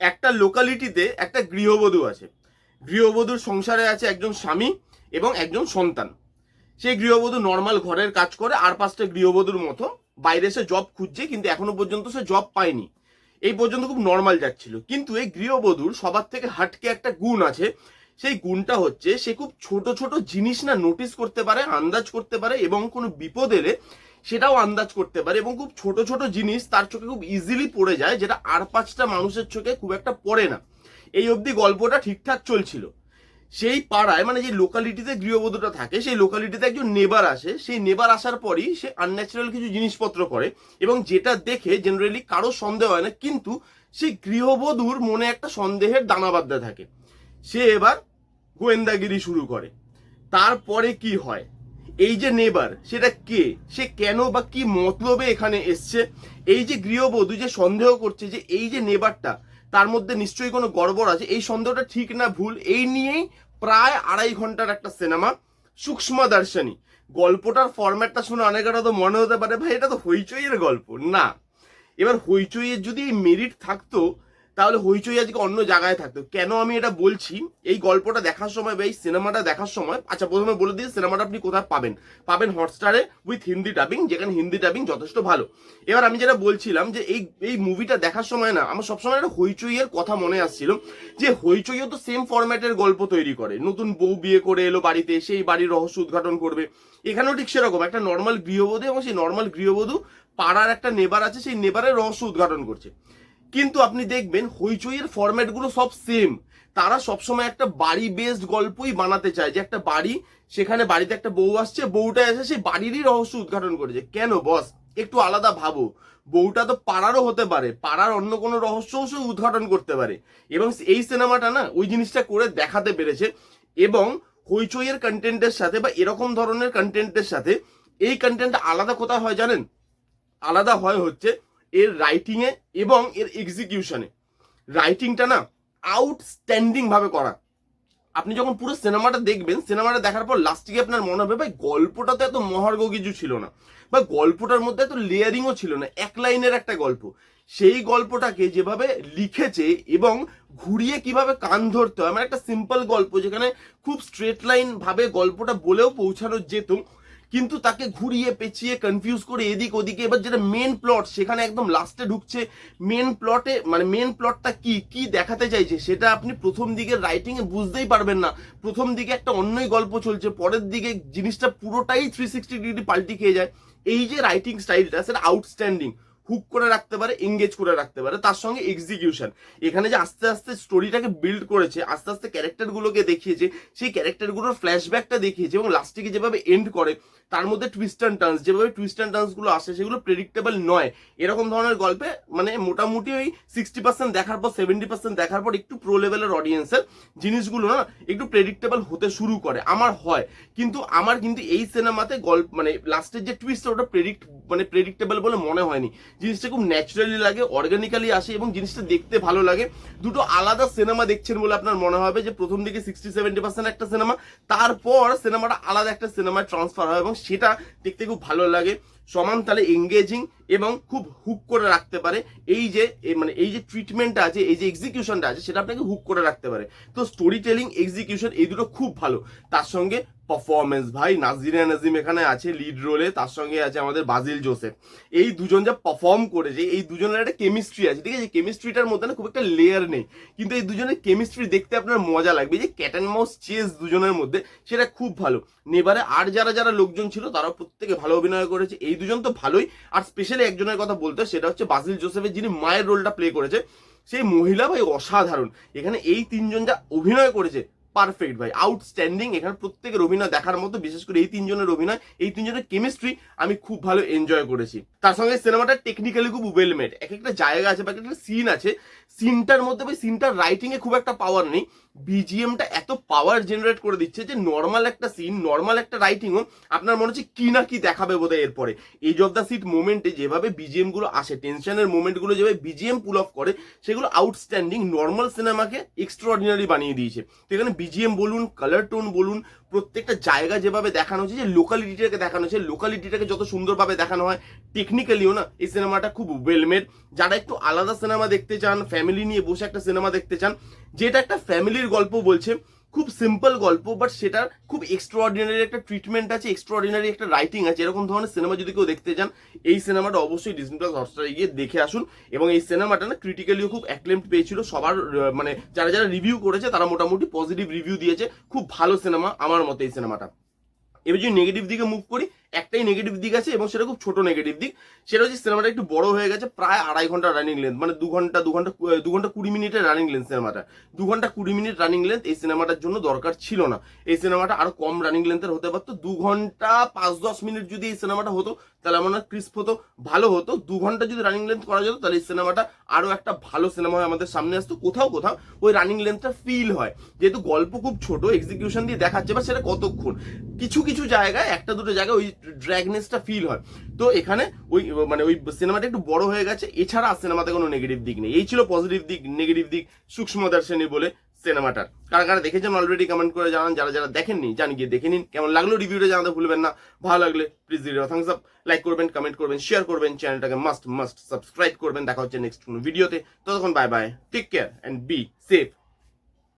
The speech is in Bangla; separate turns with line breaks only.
একটা লোকালিটিতে একটা গৃহবধূ আছে। গৃহবধূর সংসারে আছে একজন স্বামী এবং একজন সন্তান। সেই গৃহবধূ নর্মাল ঘরের কাজ করে, আর পাঁচটা গৃহবধূর মতো। বাইরে এসে জব খুঁজছে, কিন্তু এখনও পর্যন্ত সে জব পায়নি। এই পর্যন্ত খুব নর্মাল যাচ্ছিল। কিন্তু এই গৃহবধূর সবার থেকে হাটকে একটা গুণ আছে। সেই গুণটা হচ্ছে, সে খুব ছোট ছোট জিনিস না নোটিস করতে পারে, আন্দাজ করতে পারে এবং কোনো বিপদ এলে সেটাও আন্দাজ করতে পারে এবং খুব ছোট ছোট জিনিস তার চোখে খুব ইজিলি পড়ে যায়, যেটা আর পাঁচটা মানুষের চোখে খুব একটা পড়ে না। এই অবধি গল্পটা ঠিকঠাক চলছিল। সেই পাড়ায় মানে যে লোকালিটিতে গৃহবধূটা থাকে, সেই লোকালিটিতে একজন নেবার আসে। সেই নেবার আসার পরই সে আনন্যাচারাল কিছু জিনিসপত্র করে এবং যেটা দেখে জেনারেলি কারও সন্দেহ হয় না, কিন্তু সেই গৃহবধূর মনে একটা সন্দেহের দানা বাঁধতে থাকে। সে এবার গোয়েন্দাগিরি শুরু করে। তারপরে কি হয়? এই যে নেবার, সেটা কে? সে কেন বা কি মতলবে এখানে এসছে? এই যে গৃহবধূ যে সন্দেহ করছে যে এই যে নেবারটা, তার মধ্যে নিশ্চয়ই কোনো গড়বড় আছে? এই সন্দেহটা ঠিক না ভুল? এই নিয়েই প্রায় আড়াই ঘণ্টার একটা সিনেমা, সূক্ষ্ম দর্শনী গল্পটার ফরম্যাটটা শুনে অনেকের তো মনে হতে পারে, ভাই, এটা তো হইচইয়ের গল্প। না। এবার হইচইয়ের যদি মেরিট থাকতো তাহলে হইচই আজকে অন্য জায়গায় থাকতো। কেন আমি এটা বলছি? এই গল্পটা দেখার সময় বা এই সিনেমাটা দেখার সময় আচ্ছা প্রথমে বলে দিই, সিনেমাটা আপনি কোথায় পাবেন? পাবেন হটস্টারে উইথ হিন্দি ডাবিং যেখানে হিন্দি ডাবিং যথেষ্ট ভালো। এবার আমি যেটা বলছিলাম যে এই এই মুভিটা দেখার সময় না, আমার সবসময় একটা হইচইয়ের কথা মনে আসছিল, যে হইচইও তো সেম ফরম্যাটের গল্প তৈরি করে। নতুন বউ বিয়ে করে এলো বাড়িতে, সেই বাড়ির রহস্য উদ্ঘাটন করবে। এখানেও ঠিক সেরকম, একটা নর্মাল গৃহবধূ এবং সেই নর্মাল গৃহবধূ পাড়ার একটা নেবার আছে, সেই নেবারের রহস্য উদ্ঘাটন করছে। কিন্তু আপনি দেখবেন হইচইয়ের ফরম্যাটগুলো সব সেম তারা সবসময় একটা বাড়ি বেসড গল্পই বানাতে চায়, যে একটা বাড়ি, সেখানে বাড়িতে একটা বউ আসছে, বউটা এসে সেই বাড়িরই রহস্য উদ্ঘাটন করেছে। কেন বস? একটু আলাদা ভাবো। বউটা তো পাড়ারও হতে পারে, পাড়ার অন্য কোনো রহস্যও সে উদ্ঘাটন করতে পারে। এবং এই সিনেমাটা না, ওই জিনিসটা করে দেখাতে পেরেছে। এবং হইচইয়ের কন্টেন্টের সাথে বা এরকম ধরনের কন্টেন্টের সাথে, এই কন্টেন্টটা আলাদা কোথায় হয় জানেন? আলাদা হয় হচ্ছে এর রাইটিংয়ে এবং এর এক্সিকিউশনে রাইটিংটা না আউটস্ট্যান্ডিং ভাবে করা। আপনি যখন পুরো সিনেমাটা দেখবেন সিনেমাটা দেখার পর লাস্টিকে আপনার মনে হবে, ভাই, গল্পটাতে এত মহার্ঘ কিছু ছিল না। বা গল্পটার মধ্যে এত লেয়ারিংও ছিল না। এক লাইনের একটা গল্প। সেই গল্পটাকে যেভাবে লিখেছে এবং ঘুরিয়ে কীভাবে কান ধরতে হয় আমার একটা সিম্পল গল্প যেখানে খুব স্ট্রেট লাইন ভাবে গল্পটা বলেও পৌঁছানো যেত কিন্তু তাকে ঘুরিয়ে, পেঁচিয়ে কনফিউজ করে এদিক ওদিকে, এবার যেটা মেন প্লট সেখানে একদম লাস্টে ঢুকছে। মেন প্লটে মানে মেন প্লটটা কি? কি দেখাতে চাইছে? সেটা আপনি প্রথম দিকে রাইটিংয়ে বুঝতেই পারবেন না। প্রথম দিকে একটা অন্যই গল্প চলছে, পরের দিকে জিনিসটা পুরোটাই থ্রি সিক্সটি ডিগ্রি পাল্টি খেয়ে যায়। এই যে রাইটিং স্টাইলটা সেটা আউটস্ট্যান্ডিং হুক করে রাখতে পারে এঙ্গেজ করে রাখতে পারে, তার সঙ্গে এক্সিকিউশন এখানে যে আস্তে আস্তে স্টোরিটাকে বিল্ড করেছে, আস্তে আস্তে ক্যারেক্টারগুলোকে দেখিয়েছে, সেই ক্যারেক্টারগুলোর ফ্ল্যাশব্যাকটা দেখিয়েছে এবং লাস্টে যেভাবে এন্ড করে, তার মধ্যে টুইস্ট অ্যান্ড টার্নস যেভাবে টুইস্ট অ্যান্ড টার্নসগুলো আসে, সেগুলো প্রেডিক্টেবল নয়। এরকম ধরনের গল্পে মানে মোটামুটি ওই সিক্সটি পার্সেন্ট দেখার পর সেভেন্টি পার্সেন্ট দেখার পর একটু প্রো লেভেলের অডিয়েন্সের জিনিসগুলো না একটু প্রেডিক্টেবল হতে শুরু করে। আমার হয়। কিন্তু আমার কিন্তু এই সিনেমাতে গল্প মানে লাস্টের যে টুইস্ট ওটা প্রেডিক্ট মানে প্রেডিক্টেবল বলে মনে হয়নি। জিনিসটা খুব ন্যাচারালি লাগে অর্গানিক্যালি আসে এবং জিনিসটা দেখতে ভালো লাগে। দুটো আলাদা সিনেমা দেখছেন বলে আপনার মনে হবে যে প্রথম দিকে সিক্সটি সেভেন্টি পার্সেন্ট একটা সিনেমা তারপর সিনেমাটা আলাদা একটা সিনেমায় ট্রান্সফার হয় এবং সেটা দেখতে খুব ভালো লাগে। সমান তালে এঙ্গেজিং এবং খুব হুক করে রাখতে পারে। এই যে মানে এই যে ট্রিটমেন্টটা আছে, এই যে এক্সিকিউশনটা আছে, সেটা আপনাকে হুক করে রাখতে পারে। তো স্টোরি টেলিং এক্সিকিউশন এই দুটো খুব ভালো। তার সঙ্গে পারফরমেন্স ভাই, নাজিরা নাজিম এখানে আছে লিড রোলে তার সঙ্গে আছে আমাদের বাজিল জোসেফ। এই দুজন যা পারফর্ম করেছে, এই দুজনের একটা কেমিস্ট্রি আছে, ঠিক আছে? কেমিস্ট্রিটার মধ্যে না খুব একটা লেয়ার নেই। কিন্তু এই দুজনের কেমিস্ট্রি দেখতে আপনার মজা লাগবে। যে ক্যাট অ্যান্ড মাউস চেস দুজনের মধ্যে, সেটা খুব ভালো। নেবারে আর যারা যারা লোকজন ছিল তারা প্রত্যেকে ভালো অভিনয় করেছে। এই দুজন তো ভালোই। আর স্পেশালি একজনের কথা বলতে সেটা হচ্ছে বাজিল জোসেফের যিনি মায়ের রোলটা প্লে করেছে, সেই মহিলা ভাই অসাধারণ। এখানে এই তিনজন যা অভিনয় করেছে পারফেক্ট ভাই। আউটস্ট্যান্ডিং এখানে প্রত্যেকের অভিনয় দেখার মতো, বিশেষ করে এই তিনজনের অভিনয়, এই তিনজনের কেমিস্ট্রি আমি খুব ভালো এনজয় করেছি। তার সঙ্গে সিনেমাটা টেকনিক্যালি খুব ওয়েল মেড এক একটা জায়গা আছে বা এক একটা সিন আছে। সিনটার মধ্যে ভাই সিনটার রাইটিং এ খুব একটা পাওয়ার নেই। বিজিএমটা এত পাওয়ার জেনারেট করে দিচ্ছে যে নর্মাল একটা সিন নর্মাল একটা রাইটিংও আপনার মনে হচ্ছে কি না কি দেখাবে বোধহয় এরপরে। এজ অফ দ্য সিট মোমেন্টে যেভাবে বিজিএমগুলো আসে টেনশনের মোমেন্টগুলো যেভাবে বিজিএম পুল অফ করে, সেগুলো আউটস্ট্যান্ডিং নর্মাল সিনেমাকে এক্সট্রাঅর্ডিনারি বানিয়ে দিয়েছে। তো এখানে বিজিএম বলুন কালার টোন বলুন, প্রত্যেকটা জায়গা যেভাবে দেখানো হয়েছে যে লোকালিটিটাকে দেখানো হচ্ছে লোকালিটিটাকে যত সুন্দরভাবে দেখানো হয় টেকনিক্যালিও না, এই সিনেমাটা খুব ওয়েলমেড যারা একটু আলাদা সিনেমা দেখতে চান ফ্যামিলি নিয়ে বসে একটা সিনেমা দেখতে চান, যেটা একটা ফ্যামিলির গল্প বলছে খুব সিম্পল গল্প বাট সেটার খুব এক্সট্রাঅর্ডিনারি একটা ট্রিটমেন্ট আছে এক্সট্রাঅর্ডিনারি একটা রাইটিং আছে। এরকম ধরনের সিনেমা যদি কেউ দেখতে চান, এই সিনেমাটা অবশ্যই ডিসনি প্লাস হটস্টারে গিয়ে দেখে আসুন। এবং এই সিনেমাটা না ক্রিটিক্যালিও খুব অ্যাক্লেমড পেয়েছিল। সবার মানে যারা যারা রিভিউ করেছে, তারা মোটামুটি পজিটিভ রিভিউ দিয়েছে। খুব ভালো সিনেমা আমার মতে এই সিনেমাটা এবার যদি নেগেটিভ দিকে মুভ করি একটাই নেগেটিভ দিক আছে এবং সেটা খুব ছোট নেগেটিভ দিক। সেটা হচ্ছে সিনেমাটা একটু বড় হয়ে গেছে, প্রায় আড়াই ঘণ্টা রানিং লেন্থ মানে দু ঘণ্টা দু ঘণ্টা দু ঘণ্টা কুড়ি মিনিটের রানিং লেন্থ সিনেমাটা দু ঘণ্টা কুড়ি মিনিট রানিং লেন্থ এই সিনেমাটার জন্য দরকার ছিল না। এই সিনেমাটা আরও কম রানিং লেন্থের হতে পারতো। দু ঘণ্টা পাঁচ দশ মিনিট যদি এই সিনেমাটা হতো, তাহলে আমার না ক্রিস্প হতো, ভালো হতো। দু ঘণ্টা যদি রানিং লেন্থ করা যেত, তাহলে এই সিনেমাটা আরও একটা ভালো সিনেমা হয় আমাদের সামনে আসতো। কোথাও কোথাও ওই রানিং লেন্থটা ফিল হয়। যেহেতু গল্প খুব ছোট এক্সিকিউশন দিয়ে দেখাচ্ছে, বা সেটা কতক্ষণ? কিছু কিছু জায়গায়, একটা দুটো জায়গায় ওই ড্র্যাগনেসটা ফিল হয়। তো এখানে ওই মানে ওই সিনেমাটা একটু বড় হয়ে গেছে। এছাড়া আর সিনেমাতে কোনো নেগেটিভ দিক নেই। এই ছিল পজিটিভ দিক নেগেটিভ দিক সূক্ষ্ম দর্শনী বলে সিনেমাটার কারা কারা দেখেছেন অলরেডি কমেন্ট করে জানান। যারা যারা দেখেননি জানি গিয়ে দেখে নিন। কেমন লাগল রিভিউটা জানাতে ভুলবেন না। ভালো লাগলে প্লিজ ভিডিও আপ লাইক করবেন কমেন্ট করবেন শেয়ার করবেন। চ্যানেলটাকে মাস্ট মাস্ট সাবস্ক্রাইব করবেন। দেখা হচ্ছে নেক্সট কোনো ভিডিওতে ততক্ষণ bye bye take care and be safe